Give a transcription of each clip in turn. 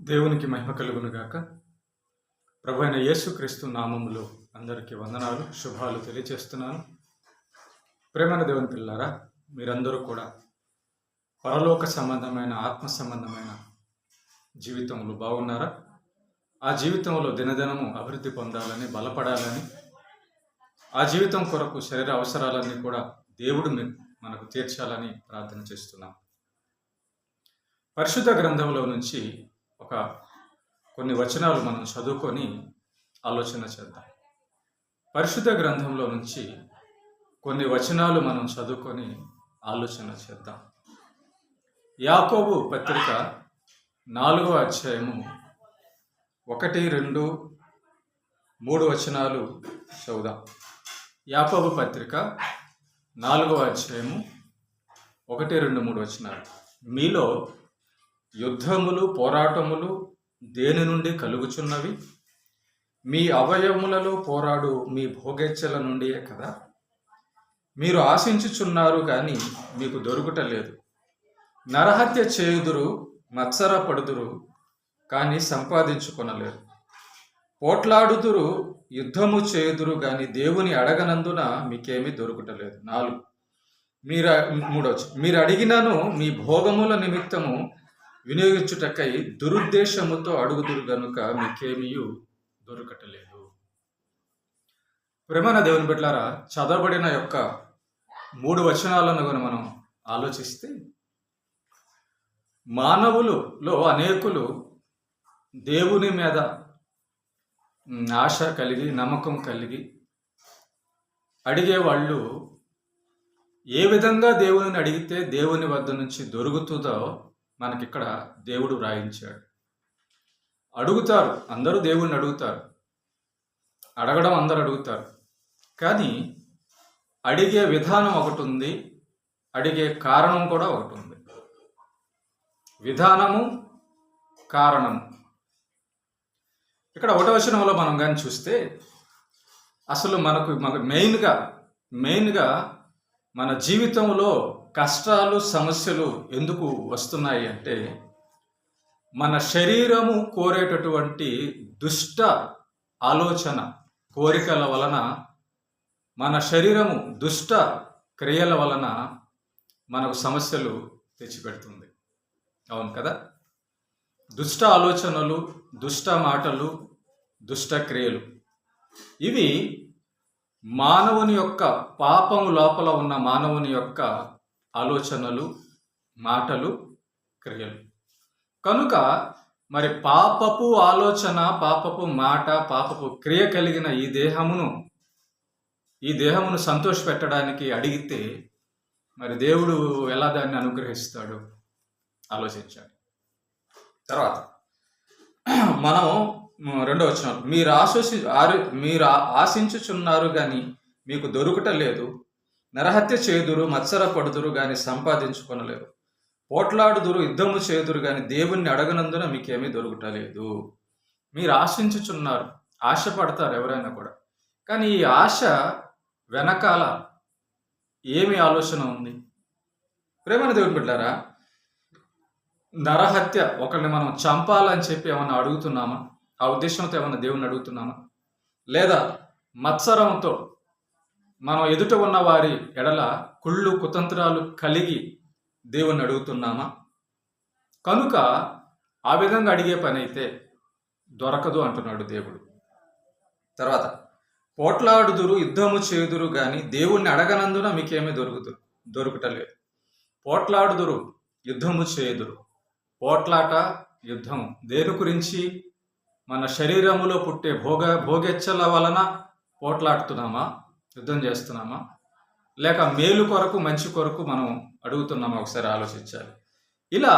దేవునికి మహిమ కలుగునుగాక ప్రభు అయిన యేసుక్రీస్తు నామములో అందరికీ వందనాలు శుభాలు తెలియచేస్తున్నాను ప్రేమన దేవుని పిల్లారా మీరందరూ కూడా పరలోక సంబంధమైన ఆత్మ సంబంధమైన జీవితంలో బాగున్నారా? ఆ జీవితంలో దినదినము అభివృద్ధి పొందాలని బలపడాలని ఆ జీవితం కొరకు శరీర అవసరాలన్నీ కూడా దేవుడు మనకు తీర్చాలని ప్రార్థన చేస్తున్నాం. పరిశుద్ధ గ్రంథంలో నుంచి ఒక కొన్ని వచనాలు మనం చదువుకొని ఆలోచన చేద్దాం. పరిశుద్ధ గ్రంథంలో నుంచి కొన్ని వచనాలు మనం చదువుకొని ఆలోచన చేద్దాం. యాకోబు పత్రిక నాలుగవ అధ్యాయము ఒకటి రెండు మూడు వచనాలు చదువుదాం. యాకోబు పత్రిక నాలుగవ అధ్యాయము ఒకటి రెండు మూడు వచనాలు. మీలో యుద్ధములు పోరాటములు దేని నుండి కలుగుచున్నవి? మీ అవయములలో పోరాడు మీ భోగెచ్చల నుండియే కదా? మీరు ఆశించుచున్నారు కానీ మీకు దొరుకుటలేదు నరహత్య చేయుదురు మత్సర పడుదురు కానీ సంపాదించుకొనలేరు. పోట్లాడుదురు యుద్ధము చేయుదురు కానీ దేవుని అడగనందున మీకేమీ దొరుకుటలేదు నాలుగు. మీరు మూడవచ్చు మీరు అడిగినను మీ భోగముల నిమిత్తము వినియోగించుటకై దురుద్దేశముతో అడుగుదురు గనుక మీకేమీయు దొరకటలేదు. ప్రేమన దేవుని బిడ్డలారా చదవబడిన యొక్క మూడు వచనాలను కూడా మనం ఆలోచిస్తే మానవులలో అనేకులు దేవుని మీద ఆశ కలిగి నమ్మకం కలిగి అడిగే వాళ్ళు ఏ విధంగా దేవుని అడిగితే దేవుని వద్ద నుంచి దొరుకుతుందో మనకిక్కడ దేవుడు వ్రాయించాడు. అడుగుతారు అందరూ దేవుణ్ణి అడుగుతారు. అడగడం అందరు అడుగుతారు. కానీ అడిగే విధానం ఒకటి ఉంది అడిగే కారణం కూడా ఒకటి ఉంది. విధానము కారణం ఇక్కడ ఒకటో వచనంలో మనం కానీ చూస్తే అసలు మనకు మనకు మెయిన్గా మెయిన్గా మన జీవితంలో కష్టాలు సమస్యలు ఎందుకు వస్తున్నాయి అంటే మన శరీరము కోరేటటువంటి దుష్ట ఆలోచన కోరికల వలన మన శరీరము దుష్ట క్రియల వలన మనకు సమస్యలు తెచ్చిపెడుతుంది. అవును కదా? దుష్ట ఆలోచనలు దుష్ట మాటలు దుష్ట క్రియలు. ఇవి మానవుని యొక్క పాపము లోపల ఉన్న మానవుని యొక్క ఆలోచనలు మాటలు క్రియలు. కనుక మరి పాపపు ఆలోచన పాపపు మాట పాపపు క్రియ కలిగిన ఈ దేహమును ఈ దేహమును సంతోషపెట్టడానికి అడిగితే మరి దేవుడు ఎలా దాన్ని అనుగ్రహిస్తాడు? ఆలోచించాలి తర్వాత మనం రెండో వచ్చిన మీరు ఆశోసి మీరు ఆశించుచున్నారు కానీ మీకు దొరుకుట లేదు. నరహత్య చేదురు మత్సర పడుదురు కానీ సంపాదించుకొనలేరు. పోట్లాడుదురు యుద్ధము చేదురు కానీ దేవుణ్ణి అడగనందున మీకేమీ దొరుకుటలేదు. మీరు ఆశించుచున్నారు ఆశపడతారు ఎవరైనా కూడా. కానీ ఈ ఆశ వెనకాల ఏమి ఆలోచన ఉంది? ప్రేమను దేవుని బిడ్డారా నరహత్య ఒకరిని మనం చంపాలని చెప్పి ఏమన్నా అడుగుతున్నామా? ఆ ఉద్దేశంతో ఏమన్నా దేవుణ్ణి అడుగుతున్నామా? లేదా మత్సరంతో మనం ఎదుట ఉన్న వారి ఎడల కుళ్ళు కుతంత్రాలు కలిగి దేవుణ్ణి అడుగుతున్నామా? కనుక ఆ విధంగా అడిగే పని అయితే దొరకదు అంటున్నాడు దేవుడు. తర్వాత పోట్లాడుదురు యుద్ధము చేదురు కానీ దేవుణ్ణి అడగనందున మీకేమీ దొరుకుదు దొరుకుటలేదు. పోట్లాడుదురు యుద్ధము చేదురు పోట్లాట యుద్ధం దేని గురించి? మన శరీరములో పుట్టే భోగ భోగెచ్చల వలన పోట్లాడుతున్నామా? యుద్ధం చేస్తున్నామా? లేక మేలు కొరకు మంచి కొరకు మనం అడుగుతున్నామా? ఒకసారి ఆలోచించాలి. ఇలా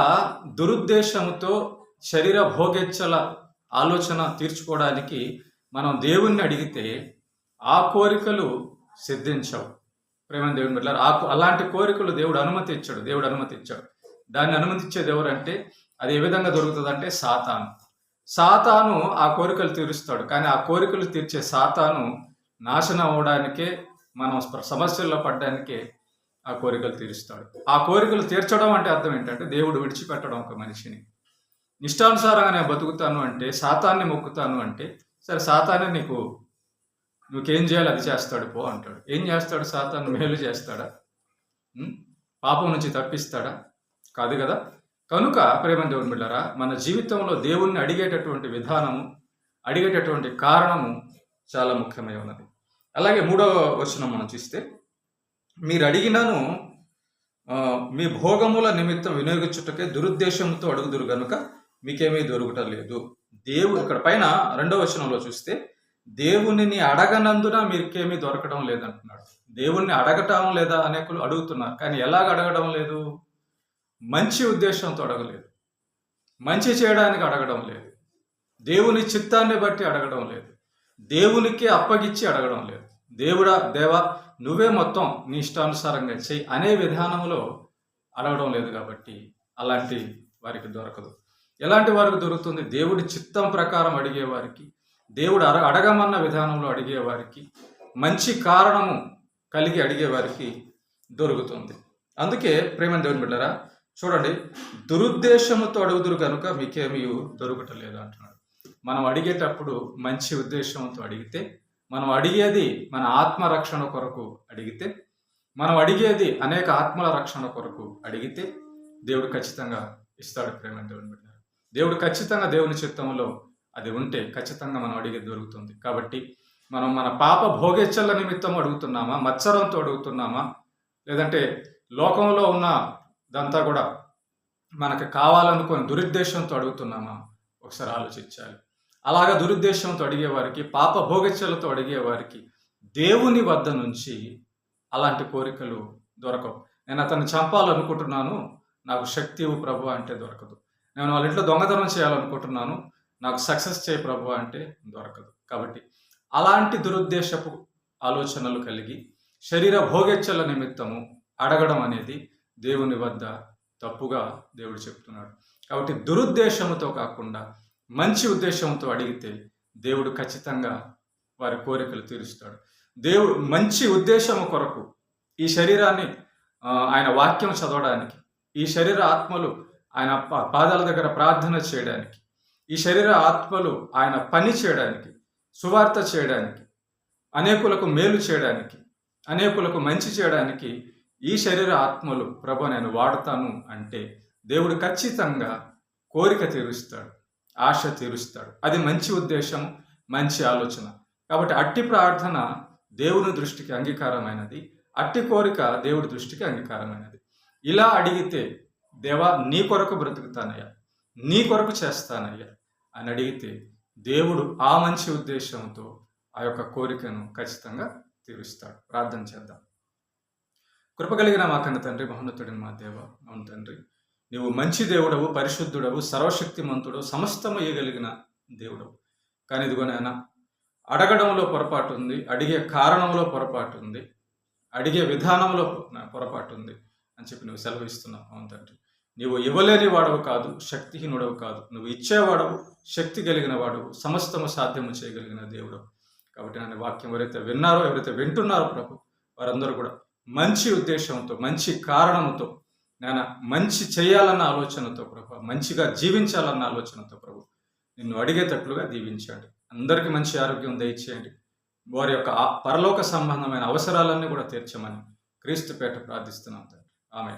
దురుద్దేశంతో శరీర భోగెచ్చల ఆలోచన తీర్చుకోవడానికి మనం దేవుణ్ణి అడిగితే ఆ కోరికలు సిద్ధించవు. ప్రేమ దేవుని బిడ్డలారా, ఆ అలాంటి కోరికలు దేవుడు అనుమతి ఇచ్చాడు దేవుడు అనుమతి ఇచ్చాడు. దాన్ని అనుమతించేది ఎవరంటే అది ఏ విధంగా దొరుకుతుందంటే సాతాను. సాతాను ఆ కోరికలు తీరుస్తాడు కానీ ఆ కోరికలు తీర్చే సాతాను నాశనం అవడానికే మనం సమస్యల్లో పడ్డానికే ఆ కోరికలు తీరుస్తాడు. ఆ కోరికలు తీర్చడం అంటే అర్థం ఏంటంటే దేవుడు విడిచిపెట్టడం ఒక మనిషిని. ఇష్టానుసారంగా నేను బతుకుతాను అంటే సాతాన్ని మొక్కుతాను అంటే సరే సాతాన్ని నీకు నువ్వేం చేయాలి అది చేస్తాడు పో అంటాడు. ఏం చేస్తాడు సాతాను? మేలు చేస్తాడా? పాపం నుంచి తప్పిస్తాడా? కాదు కదా? కనుక ప్రేమ దేవుని బిళ్ళరా మన జీవితంలో దేవుణ్ణి అడిగేటటువంటి విధానము అడిగేటటువంటి కారణము చాలా ముఖ్యమై ఉన్నది. అలాగే మూడవ వచనం మనం చూస్తే మీరు అడిగినను మీ భోగముల నిమిత్తం వినియోగించుటకే దురుద్దేశంతో అడుగుదురు కనుక మీకేమీ దొరుకుట లేదు దేవుడు ఇక్కడ పైన రెండవ వచనంలో చూస్తే దేవునిని అడగనందున మీకేమీ దొరకడం లేదంటున్నాడు. దేవుణ్ణి అడగటం లేదా? అనేకులు అడుగుతున్నారు. కానీ ఎలాగ అడగడం లేదు? మంచి ఉద్దేశంతో అడగలేదు. మంచి చేయడానికి అడగడం లేదు. దేవుని చిత్తాన్ని బట్టి అడగడం లేదు. దేవునికి అప్పగిచ్చి అడగడం లేదు. దేవుడా దేవా నువ్వే మొత్తం నీ ఇష్టానుసారంగా చేయి అనే విధానంలో అడగడం లేదు కాబట్టి అలాంటి వారికి దొరకదు. ఎలాంటి వారికి దొరుకుతుంది? దేవుడి చిత్తం ప్రకారం అడిగేవారికి దేవుడు అడ అడగమన్న విధానంలో అడిగేవారికి మంచి కారణము కలిగి అడిగేవారికి దొరుకుతుంది. అందుకే ప్రేమ దేవుని బిడ్డరా చూడండి దురుద్దేశముతో అడుగుదురు కనుక మీకేమీ దొరకటలేదు అంటున్నాడు. మనం అడిగేటప్పుడు మంచి ఉద్దేశంతో అడిగితే మనం అడిగేది మన ఆత్మరక్షణ కొరకు అడిగితే మనం అడిగేది అనేక ఆత్మల రక్షణ కొరకు అడిగితే దేవుడు ఖచ్చితంగా ఇస్తాడు ప్రేమ దేవుని దేవుడు ఖచ్చితంగా దేవుని చిత్తంలో అది ఉంటే ఖచ్చితంగా మనం అడిగేది దొరుకుతుంది. కాబట్టి మనం మన పాప భోగెచ్చల నిమిత్తం అడుగుతున్నామా? మత్సరంతో అడుగుతున్నామా? లేదంటే లోకంలో ఉన్న దంతా కూడా మనకు కావాలనుకుని దురుద్దేశంతో అడుగుతున్నామా? ఒకసారి ఆలోచించాలి. అలాగా దురుద్దేశంతో అడిగేవారికి పాప భోగచ్చలతో అడిగేవారికి దేవుని వద్ద నుంచి అలాంటి కోరికలు దొరకవు. నేను అతన్ని చంపాలనుకుంటున్నాను నాకు శక్తి ఇవ్వు ప్రభు అంటే దొరకదు. నేను వాళ్ళ ఇంట్లో దొంగతనం చేయాలనుకుంటున్నాను నాకు సక్సెస్ చేయ ప్రభు అంటే దొరకదు. కాబట్టి అలాంటి దురుద్దేశపు ఆలోచనలు కలిగి శరీర భోగెచ్చల నిమిత్తము అడగడం అనేది దేవుని వద్ద తప్పుగా దేవుడు చెప్తున్నాడు. కాబట్టి దురుద్దేశముతో కాకుండా మంచి ఉద్దేశంతో అడిగితే దేవుడు ఖచ్చితంగా వారి కోరికలు తీరుస్తాడు. దేవుడు మంచి ఉద్దేశం కొరకు ఈ శరీరాన్ని ఆయన వాక్యం చదవడానికి ఈ శరీర ఆత్మలు ఆయన పా- పాదాల దగ్గర ప్రార్థన చేయడానికి ఈ శరీర ఆత్మలు ఆయన పని చేయడానికి సువార్త చేయడానికి అనేకులకు మేలు చేయడానికి అనేకులకు మంచి చేయడానికి ఈ శరీర ఆత్మలు ప్రభు నేను వాడతాను అంటే దేవుడు ఖచ్చితంగా కోరిక తీరుస్తాడు. ఆశ తీరుస్తాడు. అది మంచి ఉద్దేశం మంచి ఆలోచన. కాబట్టి అట్టి ప్రార్థన దేవుని దృష్టికి అంగీకారమైనది. అట్టి కోరిక దేవుడి దృష్టికి అంగీకారమైనది. ఇలా అడిగితే దేవా నీ కొరకు బ్రతుకుతానయ్యా. నీ కొరకు చేస్తానయ్యా. అని అడిగితే దేవుడు ఆ మంచి ఉద్దేశంతో ఆ యొక్క కోరికను ఖచ్చితంగా తీరుస్తాడు. ప్రార్థన చేద్దాం. కృపగలిగిన మా కన్న తండ్రి మహోన్నతుడిని మా దేవ అవును తండ్రి. నీవు మంచి దేవుడవు పరిశుద్ధుడవు సర్వశక్తిమంతుడు సమస్తము ఇయ్యగలిగిన దేవుడవు. కానీ ఇదిగో నాయన అడగడంలో పొరపాటు ఉంది అడిగే కారణంలో పొరపాటు ఉంది అడిగే విధానంలో పొరపాటు ఉంది అని చెప్పి నువ్వు సెలవిస్తున్నావు అవును తండ్రి. నీవు ఇవ్వలేని వాడవు కాదు శక్తిహీనుడవు కాదు. నువ్వు ఇచ్చేవాడవు శక్తి కలిగిన వాడవు సమస్తము సాధ్యము చేయగలిగిన దేవుడు కాబట్టి నన్ను వాక్యం ఎవరైతే విన్నారో ఎవరైతే వింటున్నారో ప్రభు వారందరూ కూడా మంచి ఉద్దేశంతో మంచి కారణంతో నేను మంచి చేయాలన్న ఆలోచనతో ప్రభు మంచిగా జీవించాలన్న ఆలోచనతో ప్రభు నిన్ను అడిగేటట్లుగా దీవించండి. అందరికీ మంచి ఆరోగ్యం దయచేయండి. వారి యొక్క పరలోక సంబంధమైన అవసరాలన్నీ కూడా తీర్చమని క్రీస్తు పేట ప్రార్థిస్తున్నాం తండ్రి. ఆమె